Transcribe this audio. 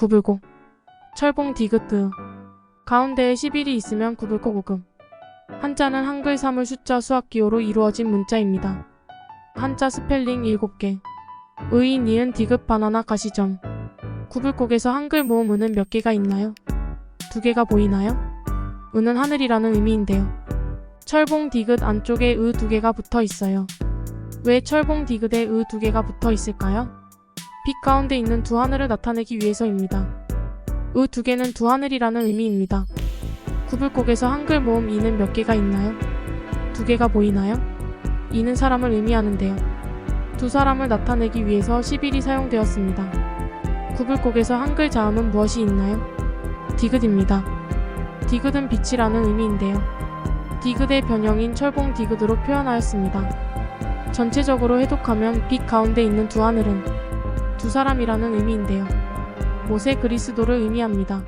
구불고 철봉 디귿뜨 가운데에 11이 있으면 구불고 고금 한자는 한글 사물 숫자 수학 기호로 이루어진 문자입니다. 한자 스펠링 7개 의이 니은 디귿 바나나 가시점 구불곡에서 한글 모음 은은 몇 개가 있나요? 두 개가 보이나요? 은은 하늘이라는 의미인데요. 철봉 디귿 안쪽에 의 두 개가 붙어 있어요. 왜 철봉 디귿에 의 두 개가 붙어 있을까요? 빛 가운데 있는 두 하늘을 나타내기 위해서입니다. 의 두 개는 두 하늘이라는 의미입니다. 구불곡에서 한글 모음 이는 몇 개가 있나요? 두 개가 보이나요? 이는 사람을 의미하는데요. 두 사람을 나타내기 위해서 11이 사용되었습니다. 구불곡에서 한글 자음은 무엇이 있나요? 디귿입니다. 디귿은 빛이라는 의미인데요. 디귿의 변형인 철봉 디귿으로 표현하였습니다. 전체적으로 해독하면 빛 가운데 있는 두 하늘은 두 사람이라는 의미인데요. 모세 그리스도를 의미합니다.